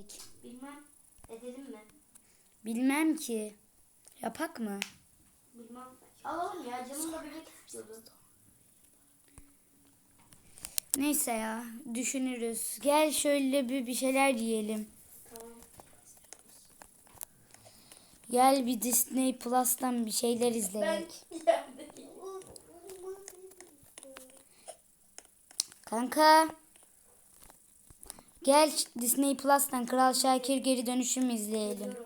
izleyek? Bilmem. Edelim mi? Bilmem ki. Yapak mı? Bilmem. Alalım ya. Canım da bebek istiyordu. Neyse ya düşünürüz. Gel şöyle bir, bir şeyler yiyelim. Tamam. Gel bir Disney Plus'tan bir şeyler izleyek. Kanka. Gel Disney Plus'tan Kral Şakir geri dönüşüm izleyelim.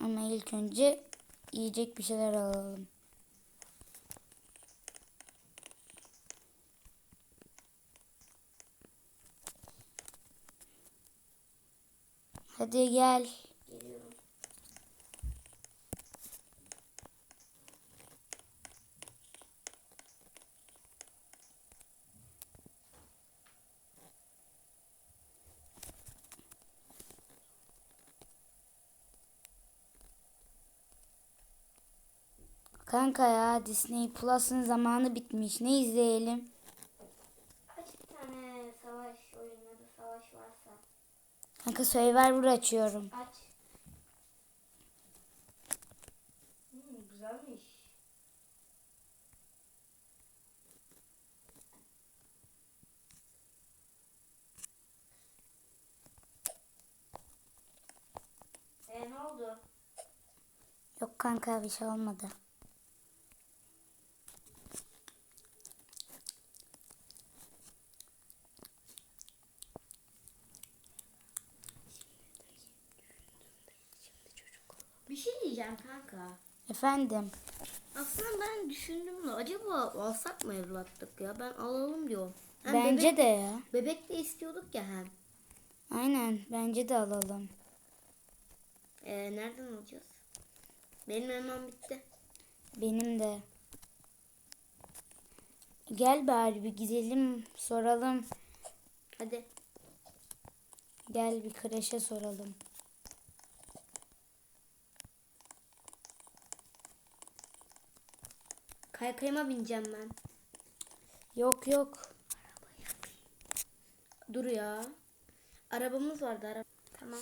Ama ilk önce yiyecek bir şeyler alalım. Hadi gel. Geliyorum. Kanka ya Disney Plus'ın zamanı bitmiş. Ne izleyelim? Kaç tane savaş oyunları savaş varsa Kanka Survivor açıyorum. aç. Hmm, güzelmiş. E ne oldu? Yok kanka bir şey olmadı. Bir şey diyeceğim kanka. Efendim. Aslında ben düşündüm de acaba alsak mı evlatlık ya? Ben alalım diyorum. Hem Bence bebek, de ya. Bebek de istiyorduk ya hem. Aynen bence de alalım. Ee, nereden alacağız? Benim elmam bitti. Benim de. Gel bari bir gidelim soralım. Hadi. Gel bir kreşe soralım. Kaykayıma bineceğim ben. Yok yok. Dur ya. Arabamız vardı araba. Tamam.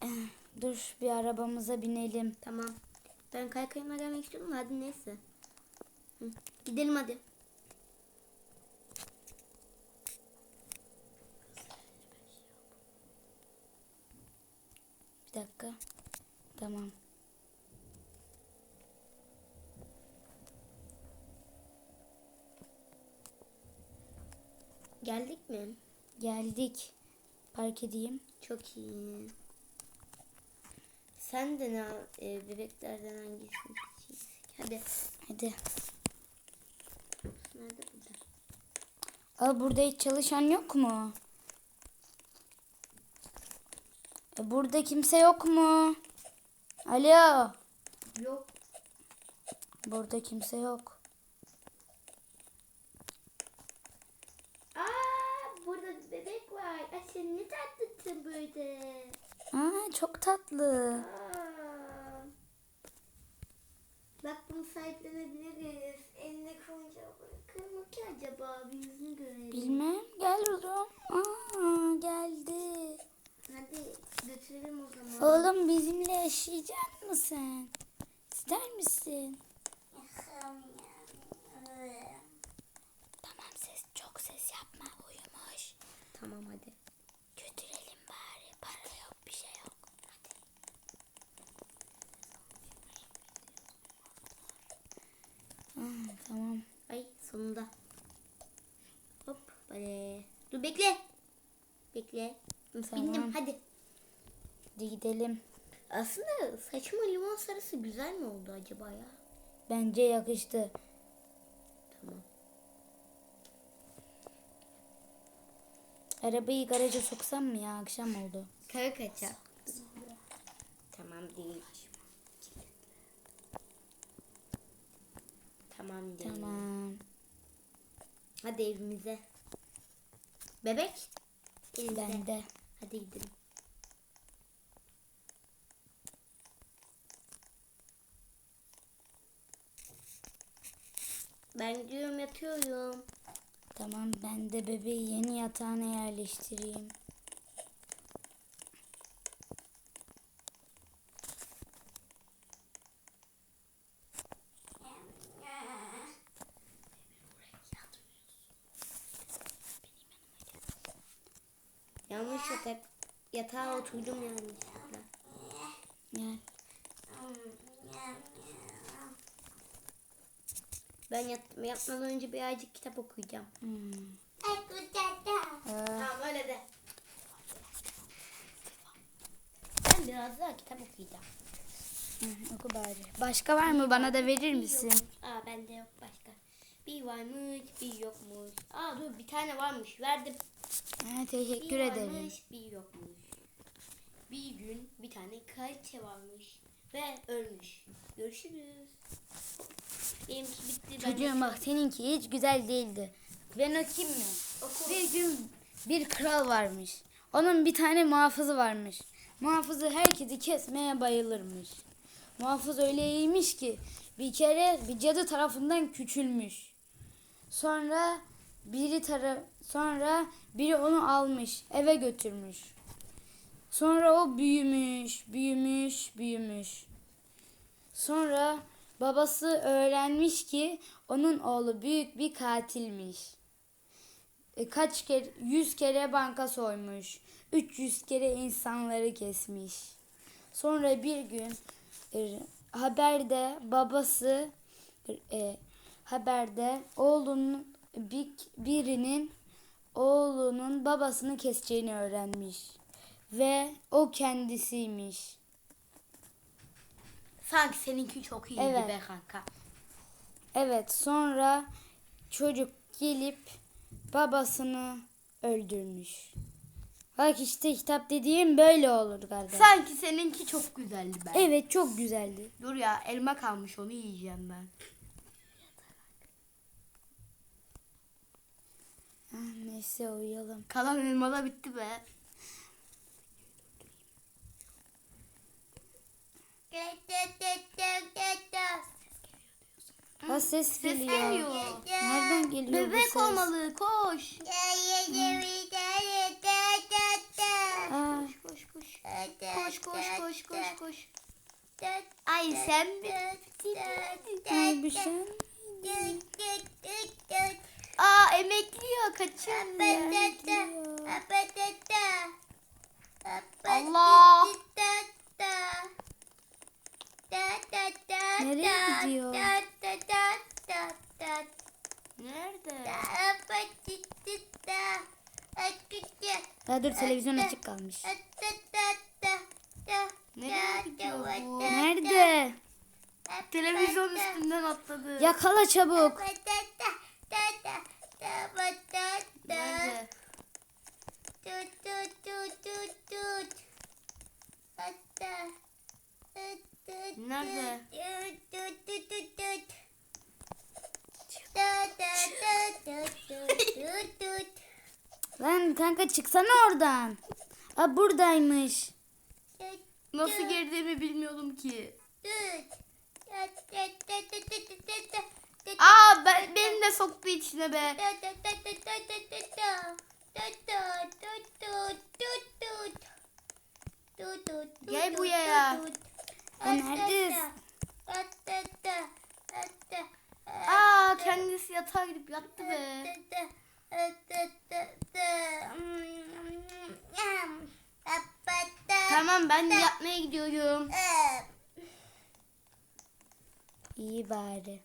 Dur bir arabamıza binelim. Tamam. Ben kaykayıma gelmek istiyordum da hadi neyse. Hı. Gidelim hadi. Bir dakika. Tamam. Geldik mi? Geldik. Park edeyim. Çok iyi. Sen de ne e, bebeklerden hangisini seçeceksin? Hadi. Hadi. Nerede burada? Aa, burada hiç çalışan yok mu? E, burada kimse yok mu? Alo. Yok. Burada kimse yok. Aa, burada bir bebek var. Ay sen ne tatlısın böyle. Aa, çok tatlı. Bak bunu sahiplenebiliriz. Eline konca bırakır mı ki acaba? Bir yüzünü görelim. Bilmem. Gel oğlum. Aa, geldi. Hadi götürelim o zaman. Oğlum bizimle yaşayacak mısın? İster misin? Tamam ses çok ses yapma uyumuş. Tamam hadi. Götürelim bari. Para yok bir şey yok. Hadi. Aa, tamam. Ay sonunda. Hop hadi. Dur bekle. Bekle. Tamam. Bindim hadi. Hadi gidelim. Aslında saçma limon sarısı güzel mi oldu acaba ya? Bence yakıştı. Tamam. Arabayı garaja soksam mı ya? Akşam oldu. Kara kaçak. Tamam değil. Tamam değil. Tamam. Hadi evimize. Bebek. Evimize. Ben de. Hadi gidelim. Ben gidiyorum yatıyorum. Tamam ben de bebeği yeni yatağına yerleştireyim. Yanlış yatak. Yatağa oturdum yanlışlıkla. Gel. Ben yat, yatmadan önce birazcık kitap okuyacağım. Hmm. Tamam öyle de. Ben biraz daha kitap okuyacağım. hı, oku bari. Başka var mı? Bana da verir misin? Aa bende yok başka. Bir varmış, bir yokmuş. Aa dur bir tane varmış. Verdim. Ha, teşekkür bir ederim. varmış, bir yokmuş. Bir gün bir tane kraliçe varmış ve ölmüş. Görüşürüz. Benimki bitti. Çocuğum bak seninki hiç güzel değildi. Ben okuyayım mı? Oku. Bir gün bir kral varmış. Onun bir tane muhafızı varmış. Muhafızı herkesi kesmeye bayılırmış. Muhafız öyle iyiymiş ki bir kere bir cadı tarafından küçülmüş. Sonra biri taraf sonra biri onu almış, eve götürmüş. Sonra o büyümüş, büyümüş, büyümüş. Sonra babası öğrenmiş ki onun oğlu büyük bir katilmiş. E, kaç kere 100 kere banka soymuş. 300 kere insanları kesmiş. Sonra bir gün e, haberde babası e, haberde oğlunun bir, birinin oğlunun babasını keseceğini öğrenmiş ve o kendisiymiş. Sanki seninki çok iyiydi Evet. be kanka. Evet sonra çocuk gelip babasını öldürmüş. Bak işte kitap dediğim böyle olur galiba. Sanki seninki çok güzeldi be. Evet çok güzeldi. Dur ya elma kalmış onu yiyeceğim ben. Neyse uyuyalım. Kalan elma da bitti be. Ha ses geliyor. geliyor. Nereden geliyor bu Bebek ses? olmalı koş. Aa, Koş koş. Koş koş koş koş koş. Ay sen mi? ay, bir şey. Aa emekliyor kaçın. Allah. Nereye gidiyor? Nerede? Ha, dur televizyon açık kalmış. Nereye gidiyor bu? Nerede? Televizyon üstünden atladı. Yakala çabuk. Nerede? Lan kanka çıksana oradan. Aa buradaymış. Nasıl girdiğimi bilmiyordum ki. Aa ben, beni de soktu içine be. Gel buraya. Ya neredesin? Aa kendisi yatağa gidip yattı be. Tamam ben yatmaya gidiyorum. İyi bari.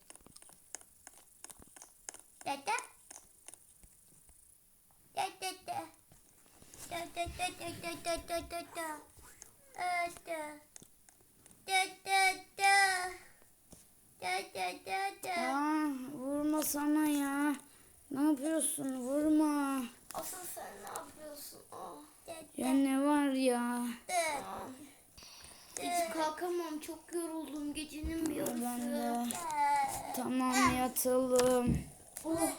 Aa, vurma sana ya. Ne yapıyorsun? Vurma. Asıl sen ne yapıyorsun? Oh. Ya ne var ya? Hiç kalkamam çok yoruldum gecenin bir yarısı. Ben de. Tamam yatalım. Anne.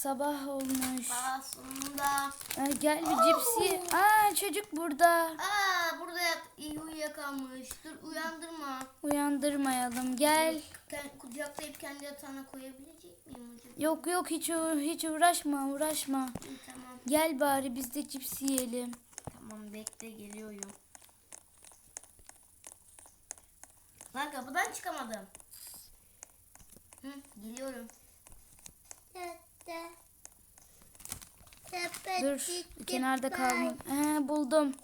Sabah olmuş. Aa sonunda. Aa, gel bir cipsi. Aa çocuk burada. Aa burada yat, iyi uyuyakalmış. Dur uyandırma. Uyandırmayalım. Gel. Kend, kucaklayıp kendi yatağına koyabilecek miyim acaba? Yok yok hiç hiç uğraşma uğraşma. İyi, tamam. Gel bari biz de cips yiyelim. Tamam bekle geliyorum. Lan kapıdan çıkamadım. Hı, geliyorum. Dur kenarda kalma. He, buldum.